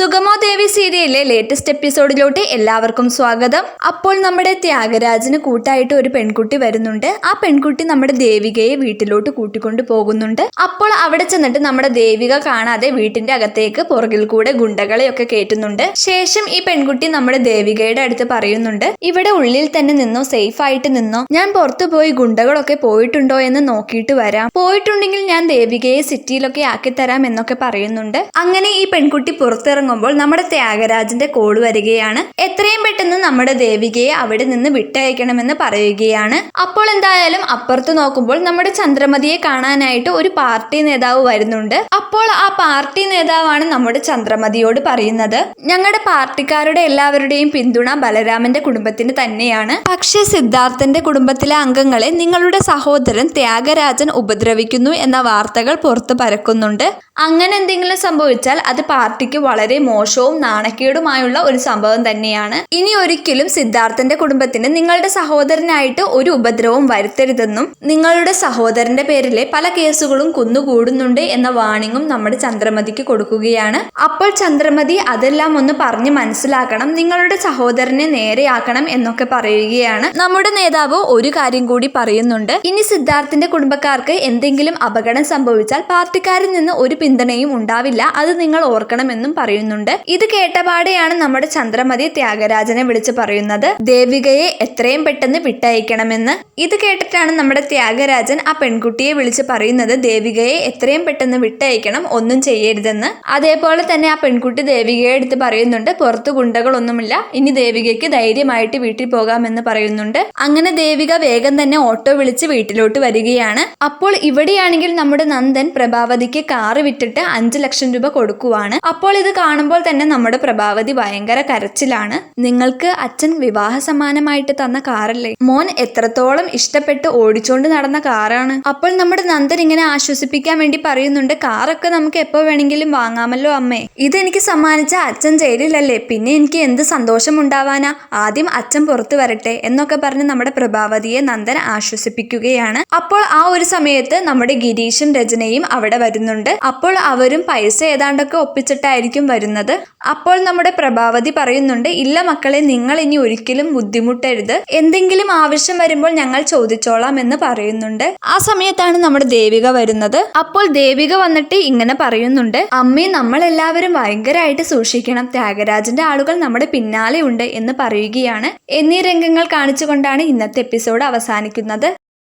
സുഗമോ ദേവി സീരിയലിലെ ലേറ്റസ്റ്റ് എപ്പിസോഡിലോട്ട് എല്ലാവർക്കും സ്വാഗതം. അപ്പോൾ നമ്മുടെ ത്യാഗരാജന് കൂട്ടായിട്ട് ഒരു പെൺകുട്ടി വരുന്നുണ്ട്. ആ പെൺകുട്ടി നമ്മുടെ ദേവികയെ വീട്ടിലോട്ട് കൂട്ടിക്കൊണ്ട് പോകുന്നുണ്ട്. അപ്പോൾ അവിടെ ചെന്നിട്ട് നമ്മുടെ ദേവിക കാണാതെ വീട്ടിന്റെ അകത്തേക്ക് പുറകിൽ കൂടെ ഗുണ്ടകളെയൊക്കെ കയറ്റുന്നുണ്ട്. ശേഷം ഈ പെൺകുട്ടി നമ്മുടെ ദേവികയുടെ അടുത്ത് പറയുന്നുണ്ട് ഇവിടെ ഉള്ളിൽ തന്നെ നിന്നോ സേഫ് ആയിട്ട് നിന്നോ. ഞാൻ പുറത്തു പോയി ഗുണ്ടകളൊക്കെ പോയിട്ടുണ്ടോ എന്ന് നോക്കിയിട്ട് വരാം. പോയിട്ടുണ്ടെങ്കിൽ ഞാൻ ദേവികയെ സിറ്റിയിലൊക്കെ ആക്കി തരാം എന്നൊക്കെ പറയുന്നുണ്ട്. അങ്ങനെ ഈ പെൺകുട്ടി പുറത്തിറങ്ങുമ്പോൾ നമ്മുടെ ത്യാഗരാജന്റെ കോൾ വരികയാണ്. എത്രയും പെട്ടെന്ന് നമ്മുടെ ദേവികയെ അവിടെ നിന്ന് വിട്ടയക്കണമെന്ന് പറയുകയാണ്. അപ്പോൾ എന്തായാലും അപ്പുറത്ത് നോക്കുമ്പോൾ നമ്മുടെ ചന്ദ്രമതിയെ കാണാനായിട്ട് ഒരു പാർട്ടി നേതാവ് വരുന്നുണ്ട്. അപ്പോൾ ആ പാർട്ടി നേതാവാണ് നമ്മുടെ ചന്ദ്രമതിയോട് പറയുന്നത്. ഞങ്ങളുടെ പാർട്ടിക്കാരുടെ എല്ലാവരുടെയും പിന്തുണ ബലരാമന്റെ കുടുംബത്തിന് തന്നെയാണ്. പക്ഷേ സിദ്ധാർത്ഥന്റെ കുടുംബത്തിലെ അംഗങ്ങളെ നിങ്ങളുടെ സഹോദരൻ ത്യാഗരാജൻ ഉപദ്രവിക്കുന്നു എന്ന വാർത്തകൾ പുറത്തു പരക്കുന്നുണ്ട്. അങ്ങനെ എന്തെങ്കിലും സംഭവിച്ചാൽ അത് പാർട്ടിക്ക് വളരെ മോശവും നാണക്കേടുമായുള്ള ഒരു സംഭവം തന്നെയാണ്. ഇനി ഒരിക്കലും സിദ്ധാർത്ഥന്റെ കുടുംബത്തിന് നിങ്ങളുടെ സഹോദരനായിട്ട് ഒരു ഉപദ്രവവും വരുത്തരുതെന്നും നിങ്ങളുടെ സഹോദരന്റെ പേരിലെ പല കേസുകളും കുന്നുകൂടുന്നുണ്ട് എന്ന വാണിങ്ങും നമ്മുടെ ചന്ദ്രമതിക്ക് കൊടുക്കുകയാണ്. അപ്പോൾ ചന്ദ്രമതി അതെല്ലാം ഒന്ന് പറഞ്ഞ് മനസ്സിലാക്കണം നിങ്ങളുടെ സഹോദരനെ നേരെയാക്കണം എന്നൊക്കെ പറയുകയാണ്. നമ്മുടെ നേതാവ് ഒരു കാര്യം കൂടി പറയുന്നുണ്ട്. ഇനി സിദ്ധാർത്ഥന്റെ കുടുംബക്കാർക്ക് എന്തെങ്കിലും അപകടം സംഭവിച്ചാൽ പാർട്ടിക്കാരിൽ നിന്ന് ഒരു പിന്തുണയും ഉണ്ടാവില്ല. അത് നിങ്ങൾ ഓർക്കണമെന്നും പറയുന്നുണ്ട്. ഇത് കേട്ടപാടെയാണ് നമ്മുടെ ചന്ദ്രമതി ത്യാഗരാജനെ വിളിച്ച് പറയുന്നത്. ദേവികയെ എത്രയും പെട്ടെന്ന് വിട്ടയക്കണമെന്ന്. ഇത് കേട്ടിട്ടാണ് നമ്മുടെ ത്യാഗരാജൻ ആ പെൺകുട്ടിയെ വിളിച്ച് പറയുന്നത്. ദേവികയെ എത്രയും പെട്ടെന്ന് വിട്ടയക്കണം ഒന്നും ചെയ്യരുതെന്ന്. അതേപോലെ തന്നെ ആ പെൺകുട്ടി ദേവികയെ എടുത്ത് പറയുന്നുണ്ട്. പുറത്ത് ഗുണ്ടകളൊന്നുമില്ല. ഇനി ദേവികയ്ക്ക് ധൈര്യമായിട്ട് വീട്ടിൽ പോകാമെന്ന് പറയുന്നുണ്ട്. അങ്ങനെ ദേവിക വേഗം തന്നെ ഓട്ടോ വിളിച്ച് വീട്ടിലോട്ട് വരികയാണ്. അപ്പോൾ ഇവിടെയാണെങ്കിൽ നമ്മുടെ നന്ദൻ പ്രഭാവതിക്ക് കാറ് വിറ്റിട്ട് അഞ്ചു ലക്ഷം രൂപ കൊടുക്കുവാണ്. അപ്പോൾ ഇത് കാണുമ്പോൾ തന്നെ നമ്മുടെ പ്രഭാവതി ഭയങ്കര കരച്ചിലാണ്. നിങ്ങൾക്ക് അച്ഛൻ വിവാഹ സമ്മാനമായിട്ട് തന്ന കാറല്ലേ? മോൻ എത്രത്തോളം ഇഷ്ടപ്പെട്ട് ഓടിച്ചോണ്ട് നടന്ന കാറാണ്. അപ്പോൾ നമ്മുടെ നന്ദൻ ഇങ്ങനെ ആശ്വസിപ്പിക്കാൻ വേണ്ടി പറയുന്നുണ്ട് കാറൊക്കെ നമുക്ക് എപ്പോ വേണമെങ്കിലും വാങ്ങാമല്ലോ അമ്മേ. ഇതെനിക്ക് സമ്മാനിച്ച അച്ഛൻ ജയിലിലല്ലേ? പിന്നെ എനിക്ക് എന്ത് സന്തോഷം ഉണ്ടാവാനാ? ആദ്യം അച്ഛൻ പുറത്തു വരട്ടെ എന്നൊക്കെ പറഞ്ഞ് നമ്മുടെ പ്രഭാവതിയെ നന്ദൻ ആശ്വസിപ്പിക്കുകയാണ്. അപ്പോൾ ആ ഒരു സമയത്ത് നമ്മുടെ ഗിരീഷും രചനയും അവിടെ വരുന്നുണ്ട്. അപ്പോൾ അവരും പൈസ ഏതാണ്ടൊക്കെ ഒപ്പിച്ചിട്ടായിരിക്കും വരുന്നത്. അപ്പോൾ നമ്മുടെ പ്രഭാവതി പറയുന്നുണ്ട് ഇല്ല മക്കളെ നിങ്ങൾ ഇനി ഒരിക്കലും ബുദ്ധിമുട്ടരുത്. എന്തെങ്കിലും ആവശ്യം വരുമ്പോൾ ഞങ്ങൾ ചോദിച്ചോളാം എന്ന് പറയുന്നുണ്ട്. ആ സമയത്താണ് നമ്മുടെ ദേവിക വരുന്നത്. അപ്പോൾ ദേവിക വന്നിട്ട് ഇങ്ങനെ പറയുന്നുണ്ട് അമ്മേ നമ്മൾ എല്ലാവരും ഭയങ്കരമായിട്ട് സൂക്ഷിക്കണം. ത്യാഗരാജന്റെ ആളുകൾ നമ്മുടെ പിന്നാലെ ഉണ്ട് എന്ന് പറയുകയാണ്. എന്നീ രംഗങ്ങൾ കാണിച്ചുകൊണ്ടാണ് ഇന്നത്തെ എപ്പിസോഡ് അവസാനിക്കുന്നത്.